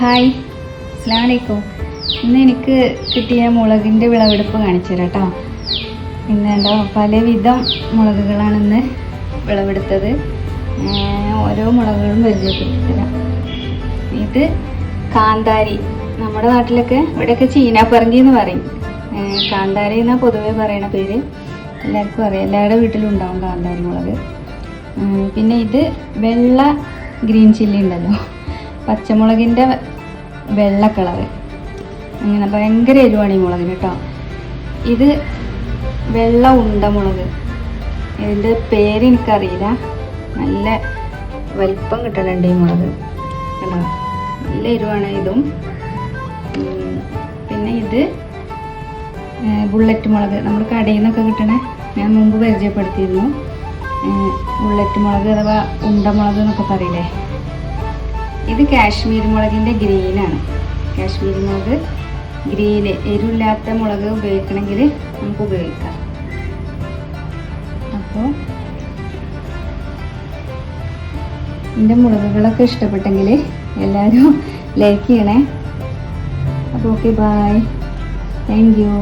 Hi. അസ്സാം വലൈക്കും ഇന്ന് എനിക്ക് കിട്ടിയ മുളകിന്റെ വിളവെടുപ്പ് കാണിച്ചു തരാം ഇന്ന് എന്താ പലവിധം മുളകുകളാണ് ഇന്ന് വിളവെടുത്തത്. ഓരോ മുളകുകളും പരിചയപ്പെടുത്തി തരാം. ഇത് കാന്താരി. നമ്മുടെ നാട്ടിലൊക്കെ ഇവിടെയൊക്കെ ചീനാപ്പറങ്കി എന്ന് പറയും. കാന്താരി എന്നാണ് പൊതുവേ പറയണ പേര്. എല്ലാവർക്കും അറിയാം. എല്ലാവരുടെ വീട്ടിലും ഉണ്ടാവും കാന്താരി മുളക്. പിന്നെ ഇത് വെള്ള ഗ്രീൻ ചില്ലി ഉണ്ടല്ലോ. പച്ചമുളകിന്റെ വെള്ള കളറ് അങ്ങനെ ഭയങ്കര എരിവാണ് ഈ മുളകിന് കേട്ടോ. ഇത് വെള്ള ഉണ്ട മുളക്. ഇതിന്റെ പേര് എനിക്കറിയില്ല. നല്ല വലിപ്പം കിട്ടലുണ്ട് ഈ മുളക്. കേട്ടോ നല്ല എരിവാണ് ഇതും. പിന്നെ ഇത് ബുള്ളറ്റ് മുളക്. നമ്മൾ കടയിൽ നിന്നൊക്കെ കിട്ടണ ഞാൻ മുമ്പ് പരിചയപ്പെടുത്തിയിരുന്നു. ബുള്ളറ്റ് മുളക് അഥവാ ഉണ്ടമുളക് എന്നൊക്കെ പറയില്ലേ? ഇത് കാശ്മീർ മുളകിന്റെ ഗ്രീനാണ് കാശ്മീർ മുളക് ഗ്രീന് എരിവില്ലാത്ത മുളക് ഉപയോഗിക്കണമെങ്കിൽ നമുക്ക് ഉപയോഗിക്കാം. അപ്പോൾ എന്റെ മുളകുകളൊക്കെ ഇഷ്ടപ്പെട്ടെങ്കിൽ എല്ലാവരും ലൈക്ക് ചെയ്യണേ. അപ്പോൾ ഓക്കെ ബായ് താങ്ക് യു